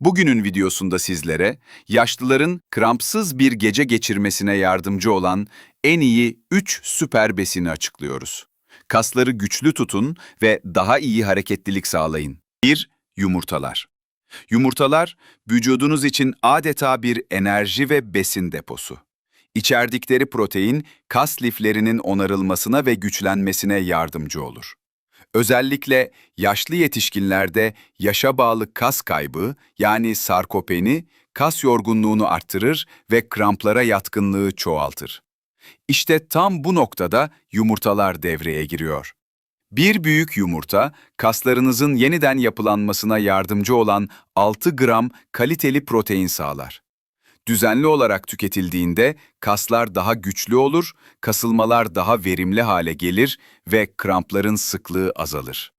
Bugünün videosunda sizlere yaşlıların krampsız bir gece geçirmesine yardımcı olan en iyi 3 süper besini açıklıyoruz. Kasları güçlü tutun ve daha iyi hareketlilik sağlayın. 1. Yumurtalar. Yumurtalar, vücudunuz için adeta bir enerji ve besin deposu. İçerdikleri protein, kas liflerinin onarılmasına ve güçlenmesine yardımcı olur. Özellikle yaşlı yetişkinlerde yaşa bağlı kas kaybı yani sarkopeni, kas yorgunluğunu arttırır ve kramplara yatkınlığı çoğaltır. İşte tam bu noktada yumurtalar devreye giriyor. Bir büyük yumurta, kaslarınızın yeniden yapılanmasına yardımcı olan 6 gram kaliteli protein sağlar. Düzenli olarak tüketildiğinde kaslar daha güçlü olur, kasılmalar daha verimli hale gelir ve krampların sıklığı azalır.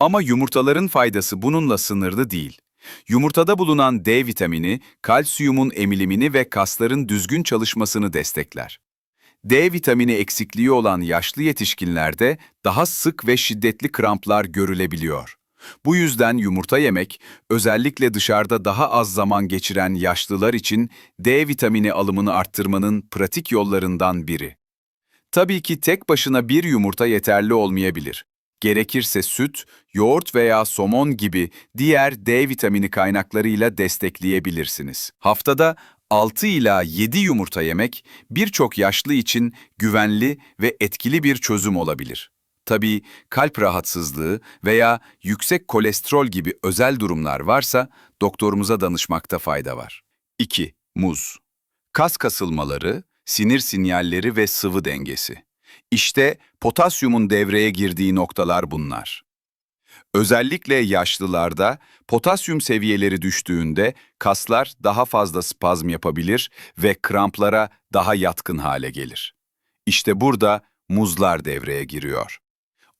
Ama yumurtaların faydası bununla sınırlı değil. Yumurtada bulunan D vitamini, kalsiyumun emilimini ve kasların düzgün çalışmasını destekler. D vitamini eksikliği olan yaşlı yetişkinlerde daha sık ve şiddetli kramplar görülebiliyor. Bu yüzden yumurta yemek, özellikle dışarıda daha az zaman geçiren yaşlılar için D vitamini alımını arttırmanın pratik yollarından biri. Tabii ki tek başına bir yumurta yeterli olmayabilir. Gerekirse süt, yoğurt veya somon gibi diğer D vitamini kaynaklarıyla destekleyebilirsiniz. Haftada 6 ila 7 yumurta yemek birçok yaşlı için güvenli ve etkili bir çözüm olabilir. Tabii kalp rahatsızlığı veya yüksek kolesterol gibi özel durumlar varsa doktorumuza danışmakta fayda var. 2. Muz. Kas kasılmaları, sinir sinyalleri ve sıvı dengesi. İşte potasyumun devreye girdiği noktalar bunlar. Özellikle yaşlılarda potasyum seviyeleri düştüğünde kaslar daha fazla spazm yapabilir ve kramplara daha yatkın hale gelir. İşte burada muzlar devreye giriyor.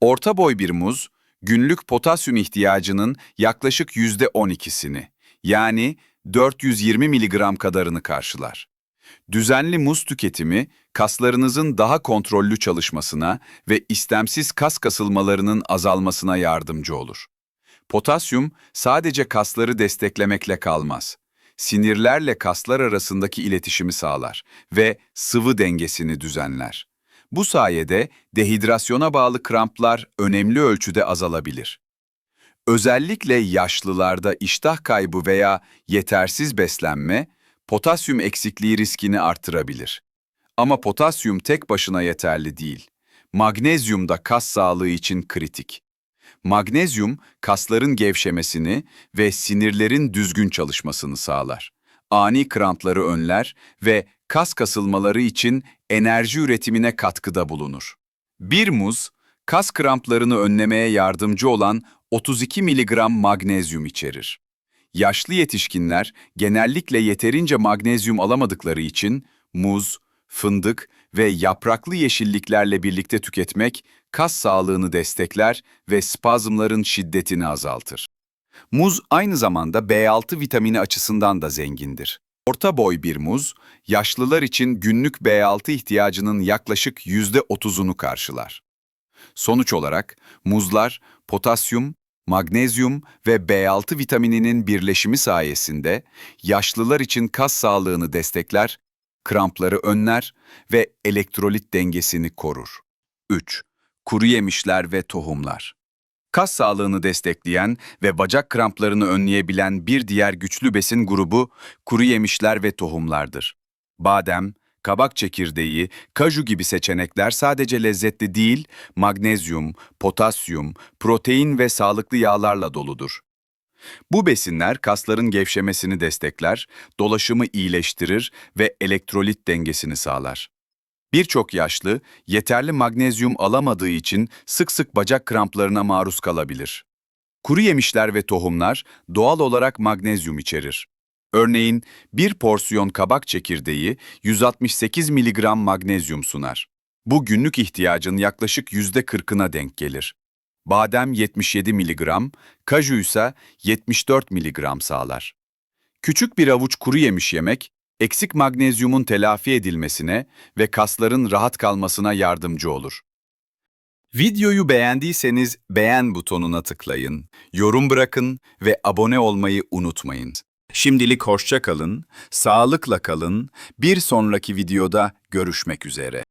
Orta boy bir muz, günlük potasyum ihtiyacının yaklaşık %12'sini, yani 420 mg kadarını karşılar. Düzenli muz tüketimi, kaslarınızın daha kontrollü çalışmasına ve istemsiz kas kasılmalarının azalmasına yardımcı olur. Potasyum sadece kasları desteklemekle kalmaz. Sinirlerle kaslar arasındaki iletişimi sağlar ve sıvı dengesini düzenler. Bu sayede dehidrasyona bağlı kramplar önemli ölçüde azalabilir. Özellikle yaşlılarda iştah kaybı veya yetersiz beslenme, potasyum eksikliği riskini artırabilir. Ama potasyum tek başına yeterli değil. Magnezyum da kas sağlığı için kritik. Magnezyum, kasların gevşemesini ve sinirlerin düzgün çalışmasını sağlar. Ani krampları önler ve kas kasılmaları için enerji üretimine katkıda bulunur. Bir muz, kas kramplarını önlemeye yardımcı olan 32 mg magnezyum içerir. Yaşlı yetişkinler genellikle yeterince magnezyum alamadıkları için muz, fındık ve yapraklı yeşilliklerle birlikte tüketmek kas sağlığını destekler ve spazmların şiddetini azaltır. Muz aynı zamanda B6 vitamini açısından da zengindir. Orta boy bir muz, yaşlılar için günlük B6 ihtiyacının yaklaşık %30'unu karşılar. Sonuç olarak muzlar potasyum, magnezyum ve B6 vitamininin birleşimi sayesinde yaşlılar için kas sağlığını destekler, krampları önler ve elektrolit dengesini korur. 3. Kuru yemişler ve tohumlar. Kas sağlığını destekleyen ve bacak kramplarını önleyebilen bir diğer güçlü besin grubu kuru yemişler ve tohumlardır. Badem, kabak çekirdeği, kaju gibi seçenekler sadece lezzetli değil, magnezyum, potasyum, protein ve sağlıklı yağlarla doludur. Bu besinler kasların gevşemesini destekler, dolaşımı iyileştirir ve elektrolit dengesini sağlar. Birçok yaşlı yeterli magnezyum alamadığı için sık sık bacak kramplarına maruz kalabilir. Kuru yemişler ve tohumlar doğal olarak magnezyum içerir. Örneğin bir porsiyon kabak çekirdeği 168 mg magnezyum sunar. Bu günlük ihtiyacın yaklaşık %40'ına denk gelir. Badem 77 mg, kaju ise 74 mg sağlar. Küçük bir avuç kuru yemiş yemek, eksik magnezyumun telafi edilmesine ve kasların rahat kalmasına yardımcı olur. Videoyu beğendiyseniz beğen butonuna tıklayın, yorum bırakın ve abone olmayı unutmayın. Şimdilik hoşça kalın, sağlıkla kalın. Bir sonraki videoda görüşmek üzere.